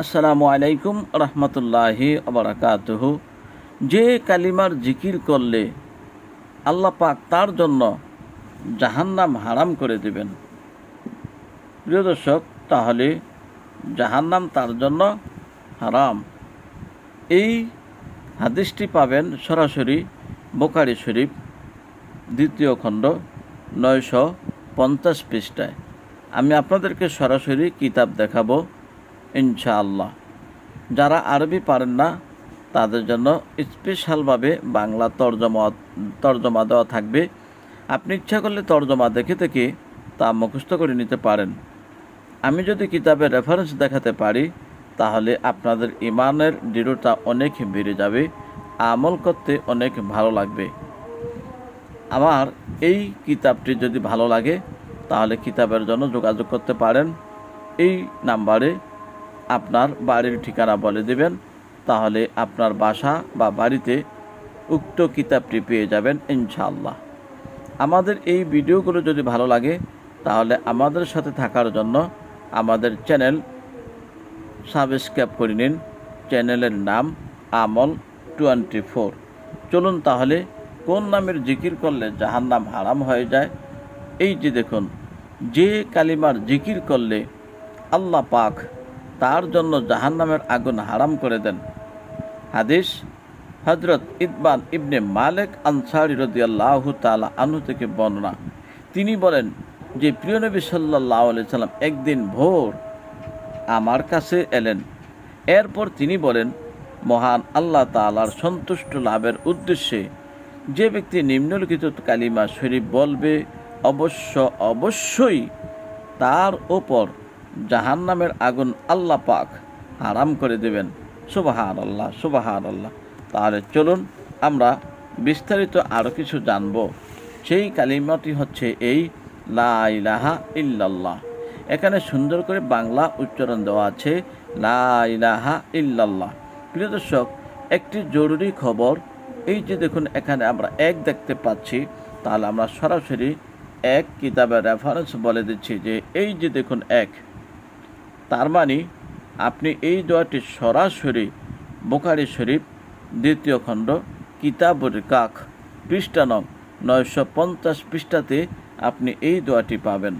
আসসালামু আলাইকুম রহমতুল্লাহি আবরাকাতহু। যে কালিমার জিকির করলে আল্লাহ পাক তার জন্য জাহান্নাম হারাম করে দেবেন। প্রিয় দর্শক, তাহলে জাহান্নাম তার জন্য হারাম। এই হাদিসটি পাবেন সরাসরি বোকারি শরীফ, দ্বিতীয় খণ্ড, নয়শো পঞ্চাশ পৃষ্ঠায়। আমি আপনাদেরকে সরাসরি কিতাব দেখাবো। ইনশাআল্লাহ। যারা আরবি পারেন না, তাদের জন্য স্পেশালভাবে বাংলা তর্জমা তর্জমা দেওয়া থাকবে। আপনি ইচ্ছা করলে তর্জমা দেখে থেকে তা মুখস্থ করে নিতে পারেন। আমি যদি কিতাবের রেফারেন্স দেখাতে পারি, তাহলে আপনাদের ইমানের দৃঢ়তা অনেক বেড়ে যাবে, আমল করতে অনেক ভালো লাগবে। আমার এই কিতাবটি যদি ভালো লাগে, তাহলে কিতাবের জন্য যোগাযোগ করতে পারেন। এই নাম্বারে আপনার বাড়ির ঠিকানা বলে দেবেন, তাহলে আপনার বাসা বা বাড়িতে উক্ত কিতাবটি পেয়ে যাবেন ইনশাআল্লাহ। আমাদের এই ভিডিওগুলো যদি ভালো লাগে, তাহলে আমাদের সাথে থাকার জন্য আমাদের চ্যানেল সাবস্ক্রাইব করে নিন। চ্যানেলের নাম আমল টোয়েন্টি ফোর। চলুন তাহলে কোন নামের জিকির করলে জাহান নাম হারাম হয়ে যায়? এই যে দেখুন, যে কালিমার জিকির করলে আল্লাহ পাক তার জন্য জাহান নামের আগুন হারাম করে দেন। হাদিস হজরত ইদবান ইবনে মালেক আনসারি রদিয়াল্লাহ তালা আনু থেকে বর্ণনা। তিনি বলেন যে, প্রিয় নবী সাল্লাহ সাল্লাম একদিন ভোর আমার কাছে এলেন। এরপর তিনি বলেন, মহান আল্লাহ তালার সন্তুষ্ট লাভের উদ্দেশ্যে যে ব্যক্তি নিম্নলিখিত কালিমা শরীফ বলবে, অবশ্য, অবশ্যই তার ওপর জাহান্নামের আগুন আল্লাহ পাক হারাম করে দেবেন। সুবাহান আল্লাহ সুবাহান আল্লাহ তাহলে চলুন আমরা বিস্তারিত আরও কিছু জানব। সেই কালিমাটি হচ্ছে এই, লা ইলাহা ইল্লাল্লাহ। এখানে সুন্দর করে বাংলা উচ্চারণ দেওয়া আছে, লা ইলাহা ইল্লাল্লাহ। প্রিয় দর্শক, একটি জরুরি খবর, এই যে দেখুন এখানে আমরা এক দেখতে পাচ্ছি, তাহলে আমরা সরাসরি এক কিতাবের রেফারেন্স বলে দিচ্ছি যে এই যে দেখুন এক তার মানে আপনি এই দোয়াটি সরাসরি বোকারি শরীফ, দ্বিতীয় খণ্ড কিতাবুর কাক, পৃষ্ঠা নং, নয়শো পঞ্চাশ পৃষ্ঠাতে আপনি এই দোয়াটি পাবেন।